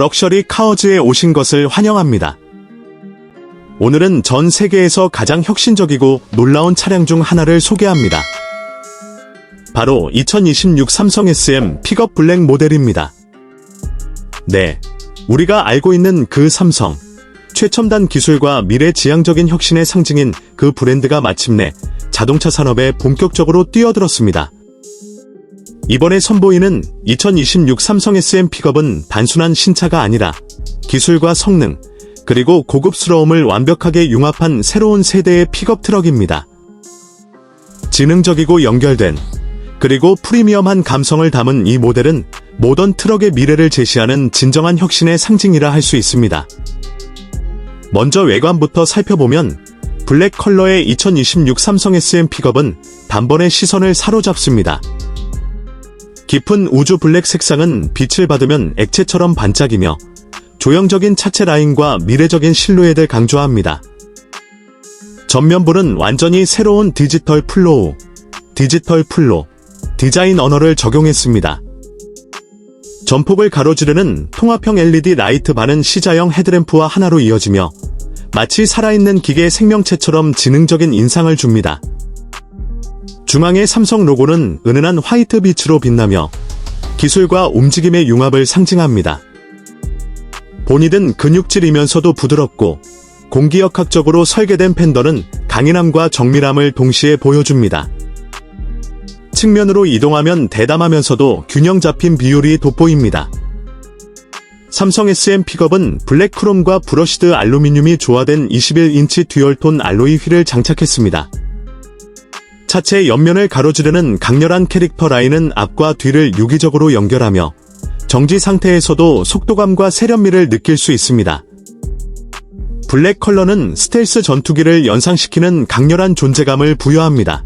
럭셔리 카어즈에 오신 것을 환영합니다. 오늘은 전 세계에서 가장 혁신적이고 놀라운 차량 중 하나를 소개합니다. 바로 2026 삼성 SM 픽업 블랙 모델입니다. 네, 우리가 알고 있는 그 삼성. 최첨단 기술과 미래지향적인 혁신의 상징인 그 브랜드가 마침내 자동차 산업에 본격적으로 뛰어들었습니다. 이번에 선보이는 2026 삼성 SM 픽업은 단순한 신차가 아니라 기술과 성능, 그리고 고급스러움을 완벽하게 융합한 새로운 세대의 픽업 트럭입니다. 지능적이고 연결된, 그리고 프리미엄한 감성을 담은 이 모델은 모던 트럭의 미래를 제시하는 진정한 혁신의 상징이라 할 수 있습니다. 먼저 외관부터 살펴보면 블랙 컬러의 2026 삼성 SM 픽업은 단번에 시선을 사로잡습니다. 깊은 우주 블랙 색상은 빛을 받으면 액체처럼 반짝이며 조형적인 차체 라인과 미래적인 실루엣을 강조합니다. 전면부는 완전히 새로운 디지털 플로우, 디지털 플로, 디자인 언어를 적용했습니다. 전폭을 가로지르는 통합형 LED 라이트 반은 시자형 헤드램프와 하나로 이어지며 마치 살아있는 기계 생명체처럼 지능적인 인상을 줍니다. 중앙의 삼성 로고는 은은한 화이트 빛으로 빛나며 기술과 움직임의 융합을 상징합니다. 본이든 근육질이면서도 부드럽고 공기역학적으로 설계된 팬더는 강인함과 정밀함을 동시에 보여줍니다. 측면으로 이동하면 대담하면서도 균형 잡힌 비율이 돋보입니다. 삼성 SM 픽업은 블랙 크롬과 브러시드 알루미늄이 조화된 21인치 듀얼톤 알로이 휠을 장착했습니다. 차체 옆면을 가로지르는 강렬한 캐릭터 라인은 앞과 뒤를 유기적으로 연결하며 정지 상태에서도 속도감과 세련미를 느낄 수 있습니다. 블랙 컬러는 스텔스 전투기를 연상시키는 강렬한 존재감을 부여합니다.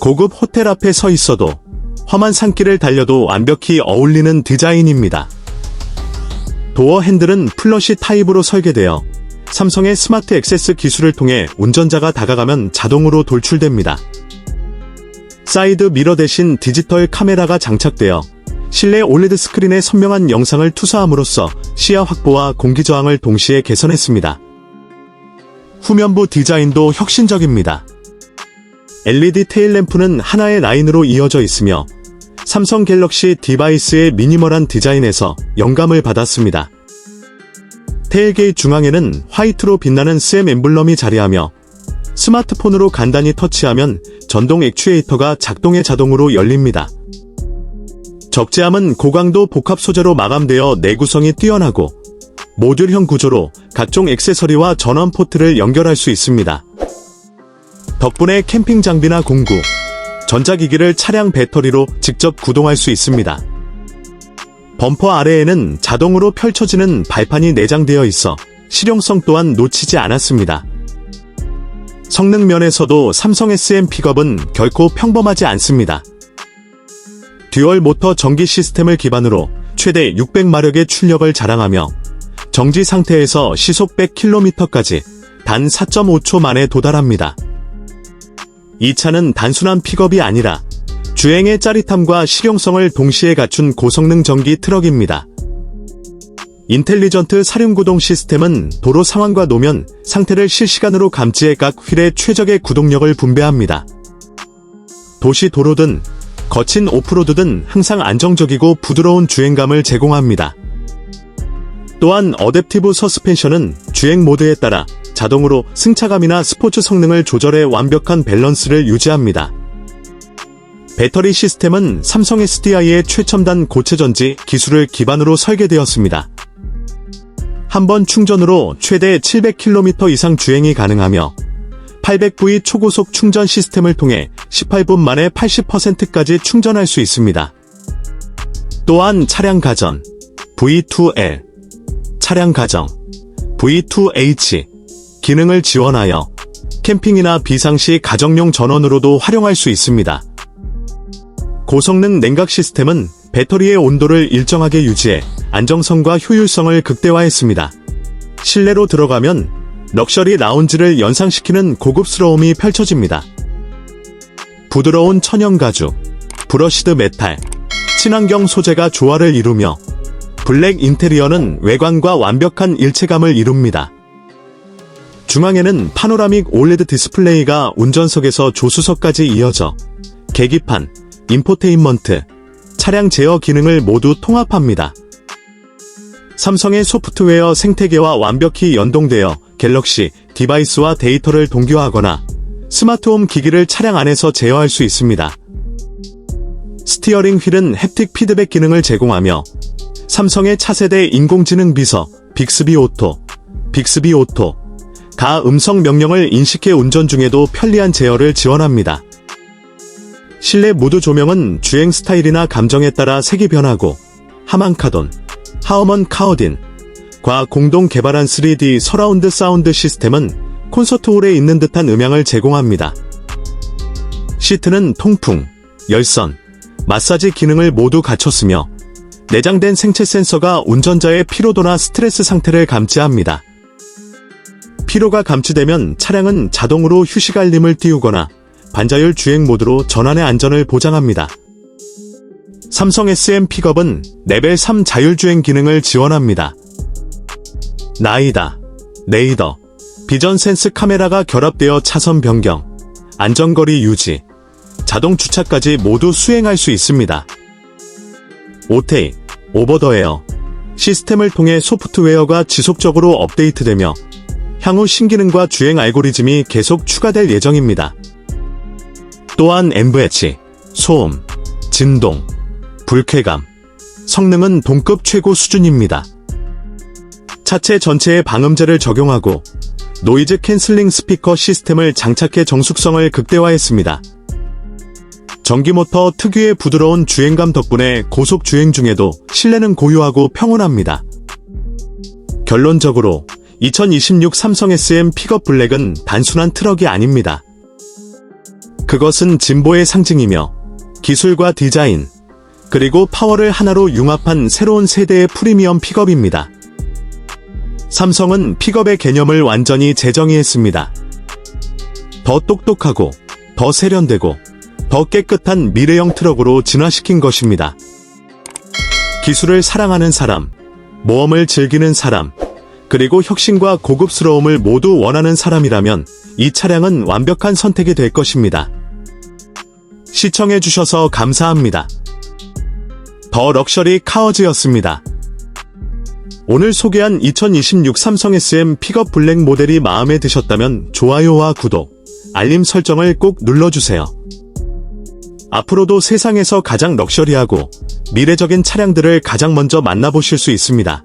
고급 호텔 앞에 서 있어도 험한 산길을 달려도 완벽히 어울리는 디자인입니다. 도어 핸들은 플러시 타입으로 설계되어 삼성의 스마트 액세스 기술을 통해 운전자가 다가가면 자동으로 돌출됩니다. 사이드 미러 대신 디지털 카메라가 장착되어 실내 올레드 스크린에 선명한 영상을 투사함으로써 시야 확보와 공기 저항을 동시에 개선했습니다. 후면부 디자인도 혁신적입니다. LED 테일 램프는 하나의 라인으로 이어져 있으며 삼성 갤럭시 디바이스의 미니멀한 디자인에서 영감을 받았습니다. 테일게이트 중앙에는 화이트로 빛나는 SM 엠블럼이 자리하며 스마트폰으로 간단히 터치하면 전동 액추에이터가 작동해 자동으로 열립니다. 적재함은 고강도 복합 소재로 마감되어 내구성이 뛰어나고 모듈형 구조로 각종 액세서리와 전원 포트를 연결할 수 있습니다. 덕분에 캠핑 장비나 공구, 전자기기를 차량 배터리로 직접 구동할 수 있습니다. 범퍼 아래에는 자동으로 펼쳐지는 발판이 내장되어 있어 실용성 또한 놓치지 않았습니다. 성능 면에서도 삼성 SM 픽업은 결코 평범하지 않습니다. 듀얼 모터 전기 시스템을 기반으로 최대 600마력의 출력을 자랑하며 정지 상태에서 시속 100km까지 단 4.5초 만에 도달합니다. 이 차는 단순한 픽업이 아니라 주행의 짜릿함과 실용성을 동시에 갖춘 고성능 전기 트럭입니다. 인텔리전트 사륜구동 시스템은 도로 상황과 노면 상태를 실시간으로 감지해 각 휠에 최적의 구동력을 분배합니다. 도시 도로든 거친 오프로드든 항상 안정적이고 부드러운 주행감을 제공합니다. 또한 어댑티브 서스펜션은 주행 모드에 따라 자동으로 승차감이나 스포츠 성능을 조절해 완벽한 밸런스를 유지합니다. 배터리 시스템은 삼성 SDI의 최첨단 고체전지 기술을 기반으로 설계되었습니다. 한 번 충전으로 최대 700km 이상 주행이 가능하며 800V 초고속 충전 시스템을 통해 18분 만에 80%까지 충전할 수 있습니다. 또한 차량 가전 V2L, 차량 가정 V2H 기능을 지원하여 캠핑이나 비상시 가정용 전원으로도 활용할 수 있습니다. 고성능 냉각 시스템은 배터리의 온도를 일정하게 유지해 안정성과 효율성을 극대화했습니다. 실내로 들어가면 럭셔리 라운지를 연상시키는 고급스러움이 펼쳐집니다. 부드러운 천연 가죽, 브러시드 메탈, 친환경 소재가 조화를 이루며 블랙 인테리어는 외관과 완벽한 일체감을 이룹니다. 중앙에는 파노라믹 올레드 디스플레이가 운전석에서 조수석까지 이어져 계기판, 인포테인먼트, 차량 제어 기능을 모두 통합합니다. 삼성의 소프트웨어 생태계와 완벽히 연동되어 갤럭시 디바이스와 데이터를 동기화하거나 스마트홈 기기를 차량 안에서 제어할 수 있습니다. 스티어링 휠은 햅틱 피드백 기능을 제공하며 삼성의 차세대 인공지능 비서 빅스비 오토, 빅스비 오토, 가 음성 명령을 인식해 운전 중에도 편리한 제어를 지원합니다. 실내 무드 조명은 주행 스타일이나 감정에 따라 색이 변하고 하만카돈, 하어먼 카오딘, 과 공동 개발한 3D 서라운드 사운드 시스템은 콘서트홀에 있는 듯한 음향을 제공합니다. 시트는 통풍, 열선, 마사지 기능을 모두 갖췄으며 내장된 생체 센서가 운전자의 피로도나 스트레스 상태를 감지합니다. 피로가 감지되면 차량은 자동으로 휴식 알림을 띄우거나 반자율 주행 모드로 전환의 안전을 보장합니다. 삼성 SM 픽업은 레벨 3 자율주행 기능을 지원합니다. 나이다, 레이더, 비전 센스 카메라가 결합되어 차선 변경, 안전거리 유지, 자동 주차까지 모두 수행할 수 있습니다. 오테이, 오버더에어, 시스템을 통해 소프트웨어가 지속적으로 업데이트되며 향후 신기능과 주행 알고리즘이 계속 추가될 예정입니다. 또한 MVH, 소음, 진동, 불쾌감, 성능은 동급 최고 수준입니다. 차체 전체에 방음제를 적용하고 노이즈 캔슬링 스피커 시스템을 장착해 정숙성을 극대화했습니다. 전기 모터 특유의 부드러운 주행감 덕분에 고속 주행 중에도 실내는 고요하고 평온합니다. 결론적으로 2026 삼성 SM 픽업 블랙은 단순한 트럭이 아닙니다. 그것은 진보의 상징이며 기술과 디자인, 그리고 파워를 하나로 융합한 새로운 세대의 프리미엄 픽업입니다. 삼성은 픽업의 개념을 완전히 재정의했습니다. 더 똑똑하고, 더 세련되고, 더 깨끗한 미래형 트럭으로 진화시킨 것입니다. 기술을 사랑하는 사람, 모험을 즐기는 사람, 그리고 혁신과 고급스러움을 모두 원하는 사람이라면 이 차량은 완벽한 선택이 될 것입니다. 시청해주셔서 감사합니다. 더 럭셔리 카어즈였습니다. 오늘 소개한 2026 삼성 SM 픽업 블랙 모델이 마음에 드셨다면 좋아요와 구독, 알림 설정을 꼭 눌러주세요. 앞으로도 세상에서 가장 럭셔리하고 미래적인 차량들을 가장 먼저 만나보실 수 있습니다.